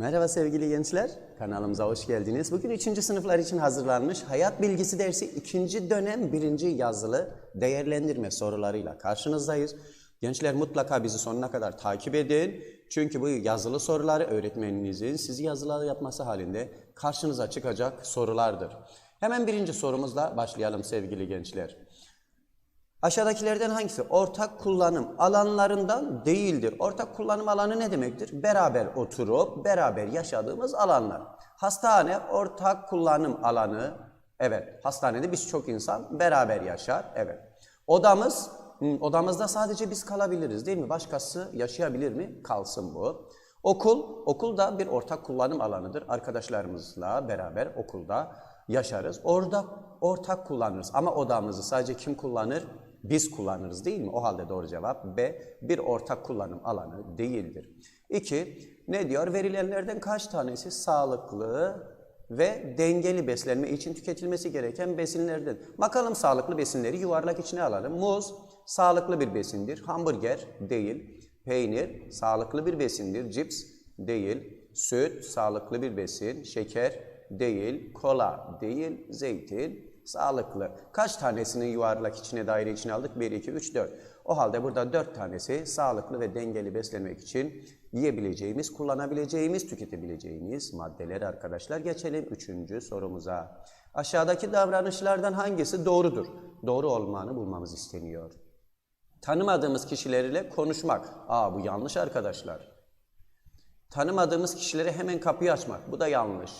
Merhaba sevgili gençler, kanalımıza hoş geldiniz. Bugün 3. sınıflar için hazırlanmış Hayat Bilgisi dersi 2. dönem 1. yazılı değerlendirme sorularıyla karşınızdayız. Gençler mutlaka bizi sonuna kadar takip edin. Çünkü bu yazılı soruları öğretmeninizin sizi yazılı yapması halinde karşınıza çıkacak sorulardır. Hemen birinci sorumuzla başlayalım sevgili gençler. Aşağıdakilerden hangisi ortak kullanım alanlarından değildir? Ortak kullanım alanı ne demektir? Beraber oturup beraber yaşadığımız alanlar. Hastane ortak kullanım alanı. Evet, hastanede biz çok insan beraber yaşar. Evet. Odamız, hı, odamızda sadece biz kalabiliriz değil mi? Başkası yaşayabilir mi? Kalsın bu. Okul, okul da bir ortak kullanım alanıdır. Arkadaşlarımızla beraber okulda yaşarız. Orada ortak kullanırız ama odamızı sadece kim kullanır? Biz kullanırız değil mi? O halde doğru cevap B. Bir ortak kullanım alanı değildir. 2. Ne diyor? Verilenlerden kaç tanesi sağlıklı ve dengeli beslenme için tüketilmesi gereken besinlerden? Bakalım sağlıklı besinleri yuvarlak içine alalım. Muz sağlıklı bir besindir. Hamburger değil. Peynir sağlıklı bir besindir. Cips değil. Süt sağlıklı bir besin. Şeker değil. Kola değil. Zeytin sağlıklı. Kaç tanesini yuvarlak içine daire içine aldık? 1, 2, 3, 4. O halde burada 4 tanesi sağlıklı ve dengeli beslenmek için yiyebileceğimiz, kullanabileceğimiz, tüketebileceğimiz maddeler arkadaşlar. Geçelim 3. sorumuza. Aşağıdaki davranışlardan hangisi doğrudur? Doğru olmanı bulmamız isteniyor. Tanımadığımız kişilerle konuşmak. Aa bu yanlış arkadaşlar. Tanımadığımız kişilere hemen kapıyı açmak. Bu da yanlış.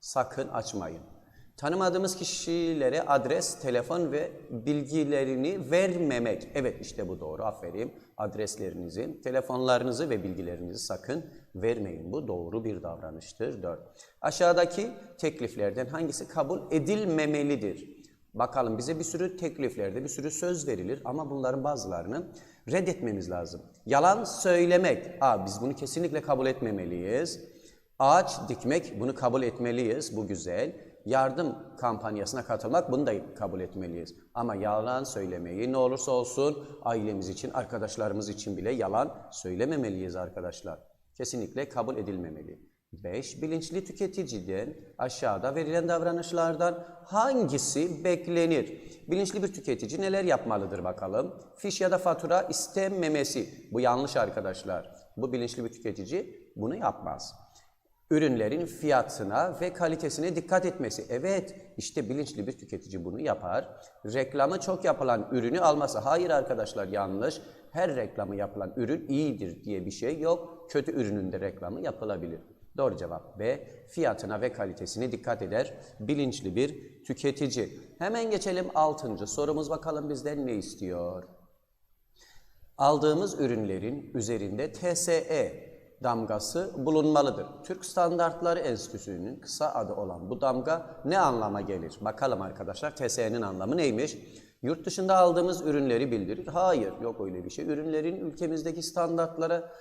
Sakın açmayın. Tanımadığımız kişilere adres, telefon ve bilgilerini vermemek. Evet işte bu doğru. Aferin. Adreslerinizi, telefonlarınızı ve bilgilerinizi sakın vermeyin. Bu doğru bir davranıştır. 4. Aşağıdaki tekliflerden hangisi kabul edilmemelidir? Bakalım bize bir sürü tekliflerde bir sürü söz verilir ama bunların bazılarını reddetmemiz lazım. Yalan söylemek. Aa, biz bunu kesinlikle kabul etmemeliyiz. Ağaç dikmek bunu kabul etmeliyiz. Bu güzel. Yardım kampanyasına katılmak bunu da kabul etmeliyiz. Ama yalan söylemeyi ne olursa olsun ailemiz için, arkadaşlarımız için bile yalan söylememeliyiz arkadaşlar. Kesinlikle kabul edilmemeli. 5. Bilinçli tüketiciden aşağıda verilen davranışlardan hangisi beklenir? Bilinçli bir tüketici neler yapmalıdır bakalım? Fiş ya da fatura istenmemesi. Bu yanlış arkadaşlar. Bu bilinçli bir tüketici bunu yapmaz. Ürünlerin fiyatına ve kalitesine dikkat etmesi. Evet, işte bilinçli bir tüketici bunu yapar. Reklamı çok yapılan ürünü alması. Hayır arkadaşlar yanlış. Her reklamı yapılan ürün iyidir diye bir şey yok. Kötü ürünün de reklamı yapılabilir. Doğru cevap B. Fiyatına ve kalitesine dikkat eder. Bilinçli bir tüketici. Hemen geçelim 6. sorumuz bakalım bizden ne istiyor? Aldığımız ürünlerin üzerinde TSE damgası bulunmalıdır. Türk Standartları Enstitüsü'nün kısa adı olan bu damga ne anlama gelir? Bakalım arkadaşlar TSE'nin anlamı neymiş? Yurt dışında aldığımız ürünleri bildirir. Hayır, yok öyle bir şey. Ürünlerin ülkemizdeki standartlara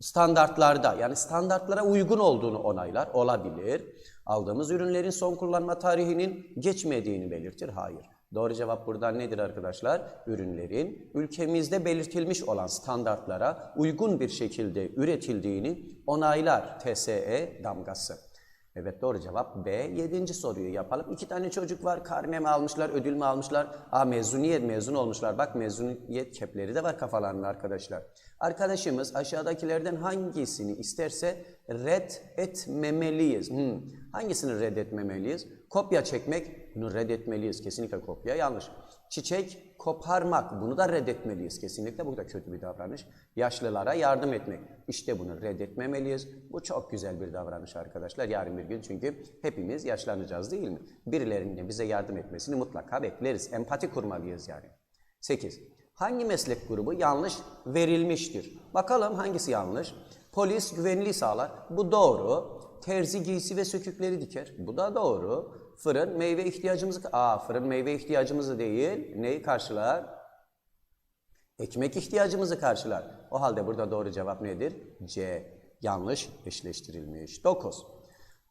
standartlarda yani standartlara uygun olduğunu onaylar olabilir. Aldığımız ürünlerin son kullanma tarihinin geçmediğini belirtir. Hayır. Doğru cevap buradan nedir arkadaşlar? Ürünlerin ülkemizde belirtilmiş olan standartlara uygun bir şekilde üretildiğini onaylar TSE damgası. Evet doğru cevap B. Yedinci soruyu yapalım. İki tane çocuk var. Karne mi almışlar, ödül mü almışlar? Aa mezuniyet, mezun olmuşlar. Bak mezuniyet kepleri de var kafalarında arkadaşlar. Arkadaşımız aşağıdakilerden hangisini isterse red etmemeliyiz. Hmm. Hangisini reddetmemeliyiz? Kopya çekmek, bunu reddetmeliyiz. Kesinlikle kopya yanlış. Çiçek koparmak, bunu da reddetmeliyiz. Kesinlikle bu da kötü bir davranış. Yaşlılara yardım etmek, işte bunu reddetmemeliyiz. Bu çok güzel bir davranış arkadaşlar. Yarın bir gün çünkü hepimiz yaşlanacağız değil mi? Birilerinin bize yardım etmesini mutlaka bekleriz. Empati kurmalıyız yani. 8. Hangi meslek grubu yanlış verilmiştir? Bakalım hangisi yanlış? Polis güvenliği sağlar. Bu doğru. Terzi giysi ve sökükleri diker. Bu da doğru. Fırın meyve ihtiyacımızı... Aa fırın meyve ihtiyacımızı değil. Neyi karşılar? Ekmek ihtiyacımızı karşılar. O halde burada doğru cevap nedir? C. Yanlış eşleştirilmiş. 9.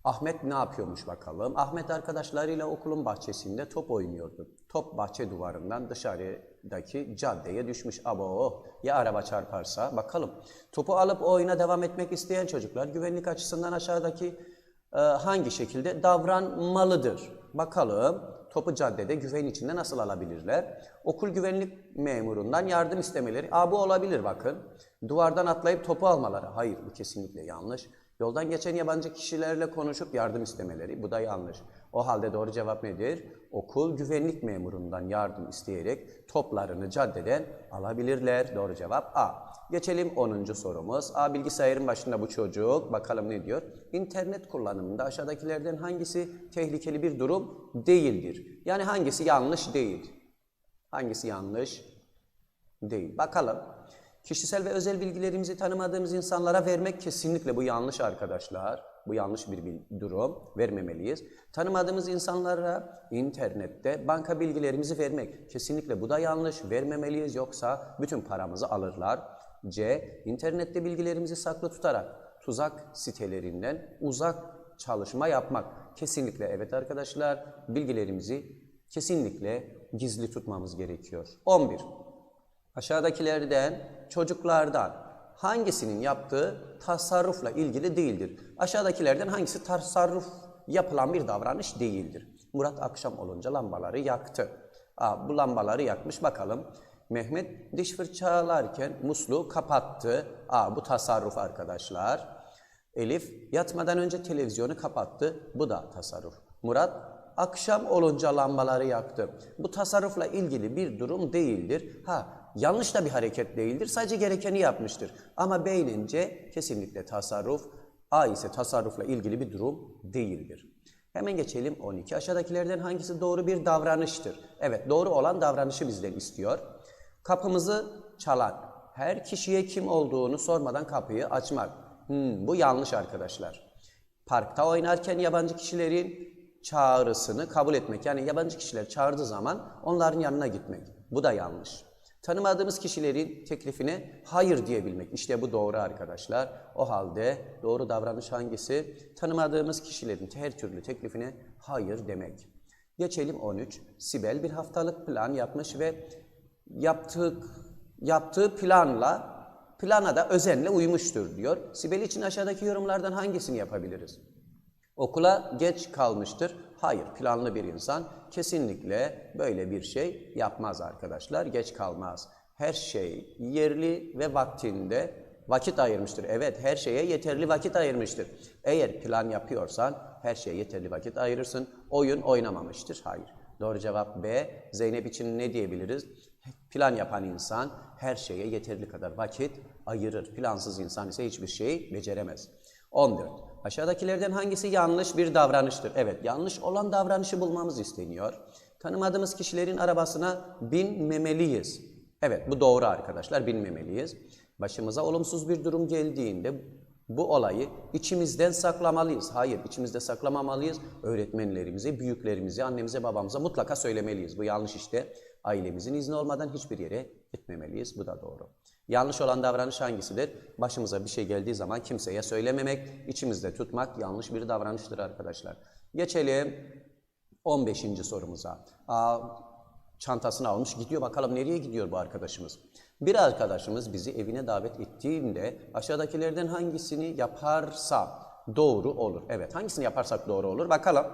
Ahmet ne yapıyormuş bakalım? Ahmet arkadaşlarıyla okulun bahçesinde top oynuyordu. Top bahçe duvarından dışarıdaki caddeye düşmüş. Abo ya araba çarparsa bakalım. Topu alıp oyuna devam etmek isteyen çocuklar güvenlik açısından aşağıdaki e, hangi şekilde davranmalıdır? Bakalım topu caddede güven içinde nasıl alabilirler? Okul güvenlik memurundan yardım istemeleri. Aa bu olabilir bakın. Duvardan atlayıp topu almaları. Hayır bu kesinlikle yanlış. Yoldan geçen yabancı kişilerle konuşup yardım istemeleri. Bu da yanlış. O halde doğru cevap nedir? Okul güvenlik memurundan yardım isteyerek toplarını caddeden alabilirler. Doğru cevap A. Geçelim 10. sorumuz. A bilgisayarın başında bu çocuk. Bakalım ne diyor? İnternet kullanımında aşağıdakilerden hangisi tehlikeli bir durum değildir? Yani hangisi yanlış değil? Hangisi yanlış değil? Bakalım. Kişisel ve özel bilgilerimizi tanımadığımız insanlara vermek kesinlikle bu yanlış arkadaşlar. Bu yanlış bir durum. Vermemeliyiz. Tanımadığımız insanlara internette banka bilgilerimizi vermek kesinlikle bu da yanlış. Vermemeliyiz yoksa bütün paramızı alırlar. C. İnternette bilgilerimizi saklı tutarak tuzak sitelerinden uzak çalışma yapmak. Kesinlikle evet arkadaşlar. Bilgilerimizi kesinlikle gizli tutmamız gerekiyor. 11. Aşağıdakilerden çocuklardan hangisinin yaptığı tasarrufla ilgili değildir? Aşağıdakilerden hangisi tasarruf yapılan bir davranış değildir? Murat akşam olunca lambaları yaktı. Aa, bu lambaları yakmış bakalım. Mehmet diş fırçalarken musluğu kapattı. Aa, bu tasarruf arkadaşlar. Elif yatmadan önce televizyonu kapattı. Bu da tasarruf. Murat akşam olunca lambaları yaktı. Bu tasarrufla ilgili bir durum değildir. Ha yanlış da bir hareket değildir. Sadece gerekeni yapmıştır. Ama beynince kesinlikle tasarruf. A ise tasarrufla ilgili bir durum değildir. Hemen geçelim 12. Aşağıdakilerden hangisi doğru bir davranıştır? Evet doğru olan davranışı bizden istiyor. Kapımızı çalan, her kişiye kim olduğunu sormadan kapıyı açmak. Hmm, bu yanlış arkadaşlar. Parkta oynarken yabancı kişilerin çağrısını kabul etmek. Yani yabancı kişiler çağırdığı zaman onların yanına gitmek. Bu da yanlış. Tanımadığımız kişilerin teklifine hayır diyebilmek. İşte bu doğru arkadaşlar. O halde doğru davranış hangisi? Tanımadığımız kişilerin her türlü teklifine hayır demek. Geçelim 13. Sibel bir haftalık plan yapmış ve yaptık, yaptığı planla plana da özenle uymuştur diyor. Sibel için aşağıdaki yorumlardan hangisini yapabiliriz? Okula geç kalmıştır. Hayır, planlı bir insan kesinlikle böyle bir şey yapmaz arkadaşlar. Geç kalmaz. Her şey yerli ve vaktinde vakit ayırmıştır. Evet, her şeye yeterli vakit ayırmıştır. Eğer plan yapıyorsan her şeye yeterli vakit ayırırsın. Oyun oynamamıştır. Hayır. Doğru cevap B. Zeynep için ne diyebiliriz? Plan yapan insan her şeye yeterli kadar vakit ayırır. Plansız insan ise hiçbir şey beceremez. 14. Aşağıdakilerden hangisi yanlış bir davranıştır? Evet, yanlış olan davranışı bulmamız isteniyor. Tanımadığımız kişilerin arabasına binmemeliyiz. Evet, bu doğru arkadaşlar, binmemeliyiz. Başımıza olumsuz bir durum geldiğinde bu olayı içimizden saklamalıyız. Hayır, içimizde saklamamalıyız. Öğretmenlerimize, büyüklerimize, annemize, babamıza mutlaka söylemeliyiz. Bu yanlış işte. Ailemizin izni olmadan hiçbir yere gitmemeliyiz. Bu da doğru. Yanlış olan davranış hangisidir? Başımıza bir şey geldiği zaman kimseye söylememek, içimizde tutmak yanlış bir davranıştır arkadaşlar. Geçelim 15. sorumuza. Aa, çantasını almış gidiyor. Bakalım nereye gidiyor bu arkadaşımız? Bir arkadaşımız bizi evine davet ettiğinde aşağıdakilerden hangisini yaparsa doğru olur? Evet hangisini yaparsak doğru olur? Bakalım.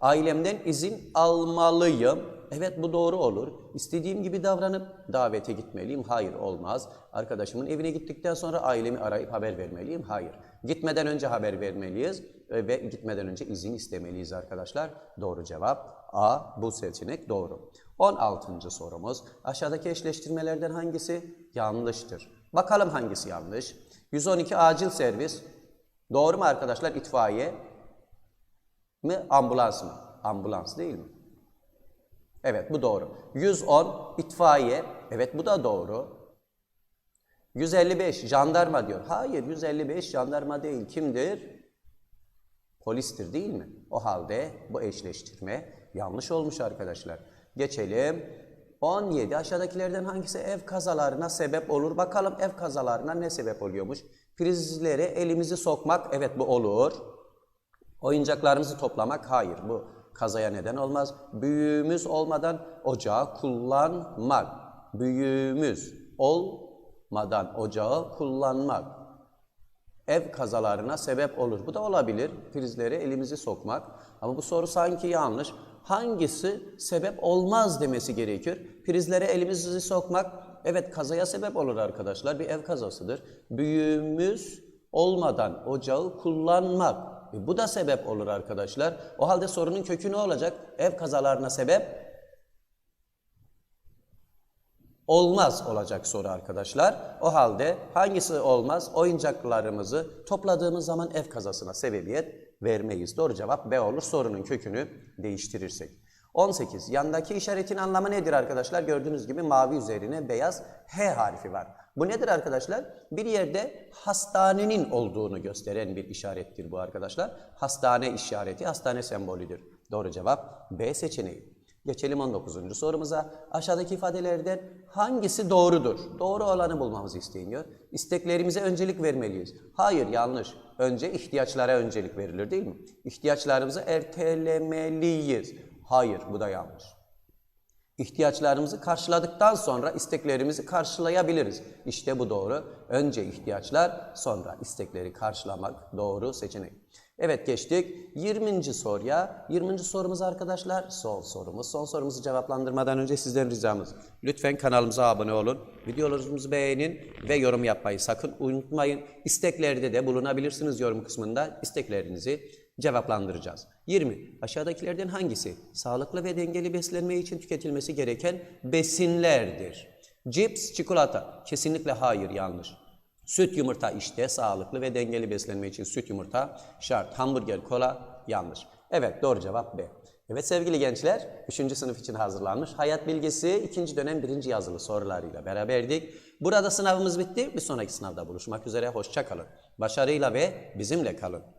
Ailemden izin almalıyım. Evet bu doğru olur. İstediğim gibi davranıp davete gitmeliyim. Hayır olmaz. Arkadaşımın evine gittikten sonra ailemi arayıp haber vermeliyim. Hayır. Gitmeden önce haber vermeliyiz ve gitmeden önce izin istemeliyiz arkadaşlar. Doğru cevap A. Bu seçenek doğru. 16. sorumuz. Aşağıdaki eşleştirmelerden hangisi yanlıştır? Bakalım hangisi yanlış? 112 acil servis. Doğru mu arkadaşlar? İtfaiye mi? Ambulans mı? Ambulans değil mi? Evet bu doğru. 110 itfaiye. Evet bu da doğru. 155 jandarma diyor. Hayır 155 jandarma değil. Kimdir? Polistir değil mi? O halde bu eşleştirme yanlış olmuş arkadaşlar. Geçelim. 17 aşağıdakilerden hangisi ev kazalarına sebep olur? Bakalım ev kazalarına ne sebep oluyormuş? Prizlere elimizi sokmak evet bu olur. Oyuncaklarımızı toplamak hayır bu kazaya neden olmaz. Büyüğümüz olmadan ocağı kullanmak. Büyüğümüz olmadan ocağı kullanmak ev kazalarına sebep olur. Bu da olabilir. Prizlere elimizi sokmak. Ama bu soru sanki yanlış. Hangisi sebep olmaz demesi gerekiyor. Prizlere elimizi sokmak evet kazaya sebep olur arkadaşlar. Bir ev kazasıdır. Büyüğümüz olmadan ocağı kullanmak. E, bu da sebep olur arkadaşlar. O halde sorunun kökü ne olacak? Ev kazalarına sebep olmaz olacak soru arkadaşlar. O halde hangisi olmaz? Oyuncaklarımızı topladığımız zaman ev kazasına sebebiyet vermeyiz. Doğru cevap B olur sorunun kökünü değiştirirsek. 18. Yandaki işaretin anlamı nedir arkadaşlar? Gördüğünüz gibi mavi üzerine beyaz H harfi var. Bu nedir arkadaşlar? Bir yerde hastanenin olduğunu gösteren bir işarettir bu arkadaşlar. Hastane işareti, hastane sembolüdür. Doğru cevap B seçeneği. Geçelim 19. sorumuza. Aşağıdaki ifadelerden hangisi doğrudur? Doğru olanı bulmamızı isteniyor. İsteklerimize öncelik vermeliyiz. Hayır yanlış. Önce ihtiyaçlara öncelik verilir değil mi? İhtiyaçlarımızı ertelemeliyiz. Hayır bu da yanlış. İhtiyaçlarımızı karşıladıktan sonra isteklerimizi karşılayabiliriz. İşte bu doğru. Önce ihtiyaçlar, sonra istekleri karşılamak doğru seçenek. Evet geçtik 20. soruya. 20. sorumuz arkadaşlar son sorumuz. Son sorumuzu cevaplandırmadan önce sizden ricamız. Lütfen kanalımıza abone olun. Videolarımızı beğenin ve yorum yapmayı sakın unutmayın. İsteklerde de bulunabilirsiniz yorum kısmında. İsteklerinizi cevaplandıracağız. 20. Aşağıdakilerden hangisi sağlıklı ve dengeli beslenme için tüketilmesi gereken besinlerdir? Cips, çikolata. Kesinlikle hayır yanlış. Süt yumurta işte sağlıklı ve dengeli beslenme için süt yumurta şart. Hamburger, kola yanlış. Evet doğru cevap B. Evet sevgili gençler 3. sınıf için hazırlanmış hayat bilgisi 2. dönem 1. yazılı sorularıyla beraberdik. Burada sınavımız bitti. Bir sonraki sınavda buluşmak üzere. Hoşça kalın. Başarıyla ve bizimle kalın.